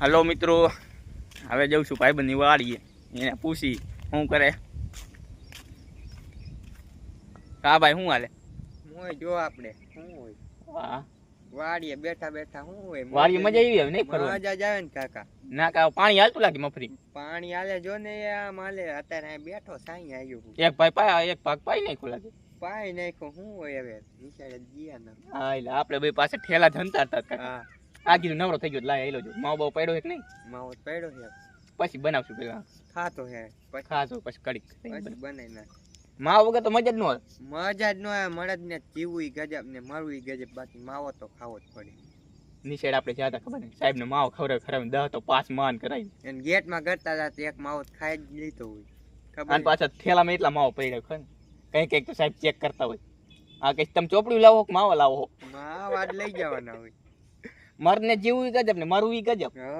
Hello મિત્રો હવે જઉં છું ભાઈબંધની વાળીએ એને પૂછી શું કરે? કા ભાઈ શું હાલે? મોય જો આપણે શું હોય. વાહ વાડીએ બેઠા બેઠા શું હોય વાડીએ મજા આવી આવે નહીં ફરવા મજા જ આવે ને કાકા. ના કા પાણી હાલતું લાગે મફરી? પાણી આલે જો ને આ માલે અત્યારે અહીં બેઠો સાઈ આવ્યો એક ભાઈ એક ભાગ પાઈ નાખ્યો લાગે. પાઈ નાખ્યો શું હોય હવે નિશાળે ગયા ના. હા એટલે આપણે બે પાસે ઠેલા ધનતા હતા કાકા. હા. આ કીધું નવરો થઈ ગયો લાય આયલો જો. માવો બાવો પડ્યો છે કે નહીં? માવો પડ્યો છે. પછી બનાવશું પેલા. ખાતો છે. પછી ખાતો પછી કડી પછી બનાવી નાખ. માવો વગર તો મજા જ ન હોય મજા જ ન આવે. મળદ ને જીવું ગજબ ને મારવું ગજબ. બાકી માવો તો ખાવો જ પડે. નિશેડ આપણે જ્યાં હતા ખબર ને સાહેબ ને માવો ખવડાવે ખરાબ દહ તો પાસ માન કરાવી અને ગેટમાં કરતા હતા એક માવો ખાઈ જ લીધો હોય. ખબર અને પાછા થેલામાં એટલા માવો પડ્યા ખબર કઈ કંઈક તો સાહેબ ચેક કરતા હોય. આ કઈ તમે ચોપડી લાવો કે માવો લાવો? માવા લઈ જવાના હોય. મરને જીવું ગજબ ને મરવું ગજબ. હા